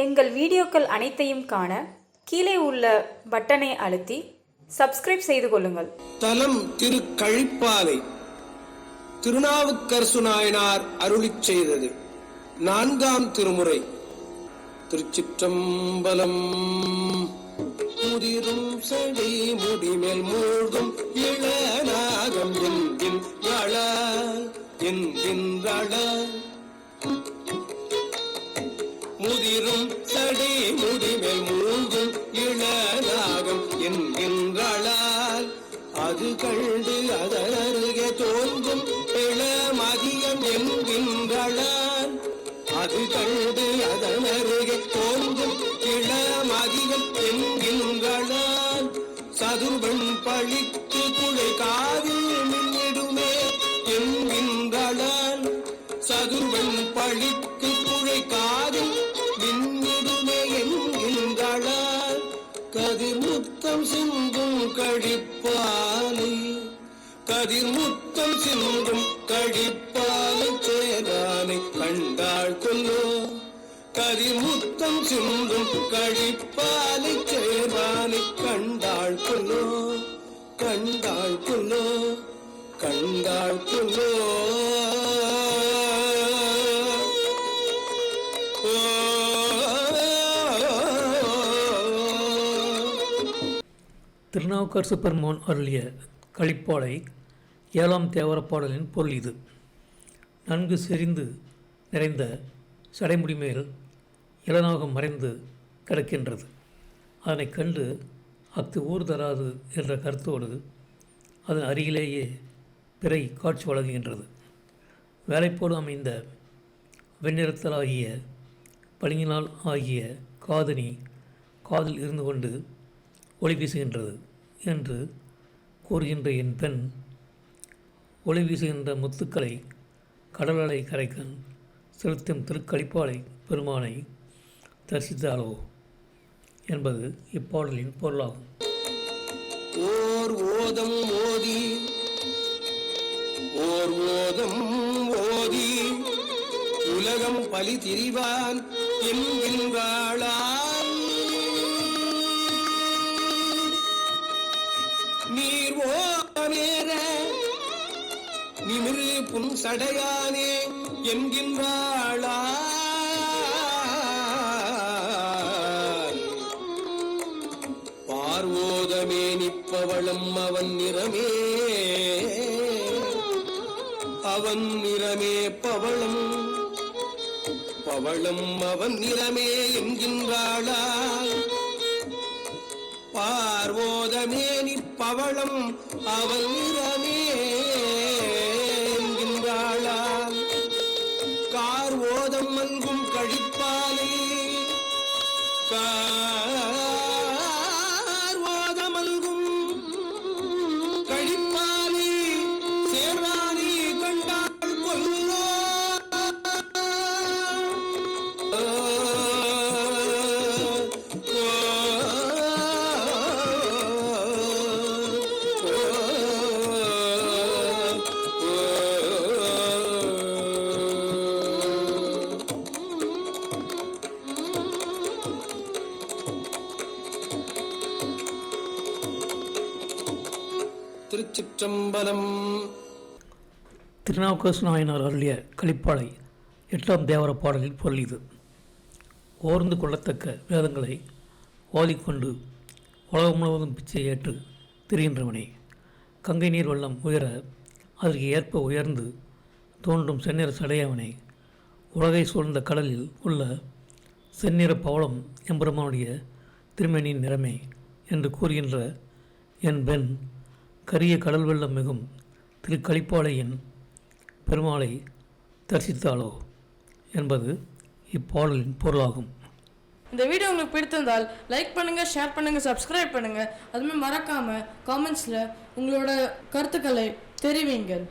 எங்கள் வீடியோக்கள் அனைத்தையும் காண கீழே உள்ள பட்டனை அழுத்தி சப்ஸ்கிரைப் செய்து கொள்ளுங்கள். தலம் திரு கழிப்பாலை. திருநாவுக்கரசு நாயனார் அருளிச் செய்தது. நான்காம் திருமுறை. திருச்சிற்றம்பலம். முதிரும் செடி முடிமேல் மூழ்கும் இளநாகம் என்கின்றள என்கின்றள முதிரும் சடி முடிமேல் மூங்கும் இளநாகம் என்கின்றளால். அது கண்டு அதனருகே தோன்றும் இளமதியம் என்கின்றளால். அது கண்டு அதனருகே தோன்றும் இளமதியம் என்கின்றளால். சதுர்வன் பழித்து குழை காவி கதிர் முத்தம் சிந்தும் கழிப்பாலை சேரானை கண்டாள் கொல்லோ. கதிர் முத்தம் சிந்தும் கழிப்பாலை சேரானை கண்டாள் கொல்லோ. கண்டாள் கொல்லோ. கண்டாள் கொல்லோ. திருநாவுக்கரசு பெருமான் அருளிய களிப்பாடை ஏழாம் தேவரப் பாடலின் பொருள் இது. நன்கு செறிந்து நிறைந்த சடைமுடி மேல் இளநாகம் மறைந்து கிடக்கின்றது. அதனைக் கண்டு அஃது ஊர் தராது என்ற கருத்தோடு அதன் அருகிலேயே பிறை காட்சி வழங்குகின்றது. வேலைப்போடு அமைந்த வெண்ணிறத்தலாகிய பளிங்கினால் ஆகிய காதணி காதில் இருந்து கொண்டு ஒளி வீசுகின்றது என்று கூறுகின்ற என் பெண் ஒளி வீசுகின்ற முத்துக்களை கடலலை கரைக்கன் செலுத்தும் திருக்கழிப்பாளை பெருமானை தரிசித்தாலோ என்பது இப்பாடலின் பொருளாகும். ஓர் ஓதம் ஓதி ஓர் ஓதம் ஓதி உலகம் பலி திரிவான் என்கின்றாளா நிமிரு புன் சடையானே என்கின்றாளா? பார்வோதமே நிற்பவளும் அவன் நிறமே. அவன் நிறமே பவளம். பவளம் அவன் நிறமே என்கின்றாளா? பார்வோதமே நிற்பவளம் அவன் நிறமே. பாதம் ஓதம் கழிப்பாலே. கா திருச்சிற்றம்பலம். திருநாவுக்கரசு நாயனார் அருளிய களிப்பாளை எட்டாம் தேவர பாடலில் பொருள் இது ஓர்ந்து கொள்ளத்தக்க வேதங்களை ஓதிக்கொண்டு உலகம் முழுவதும் பிச்சை ஏற்று திரிகின்றவனே. கங்கை நீர் வெள்ளம் உயர அதற்கு ஏற்ப உயர்ந்து தோன்றும் செந்நிற சடையவனே உலகை சூழ்ந்த கடலில் உள்ள செந்நிற பவளம் எம்பெருமானுடைய திருமணியின் நிறமே என்று கூறுகின்ற என் பெண் கரிய கடல் வெள்ளம் மிகும் திருக்களிப்பாளையின் பெருமாளை தரிசித்தாலோ என்பது இப்பாடலின் பொருளாகும். இந்த வீடியோ உங்களுக்கு பிடித்திருந்தால் லைக் பண்ணுங்கள் ஷேர் பண்ணுங்கள் சப்ஸ்கிரைப் பண்ணுங்கள் அதுமாதிரி மறக்காமல் காமெண்ட்ஸில் உங்களோட கருத்துக்களை தெரிவிங்கள்.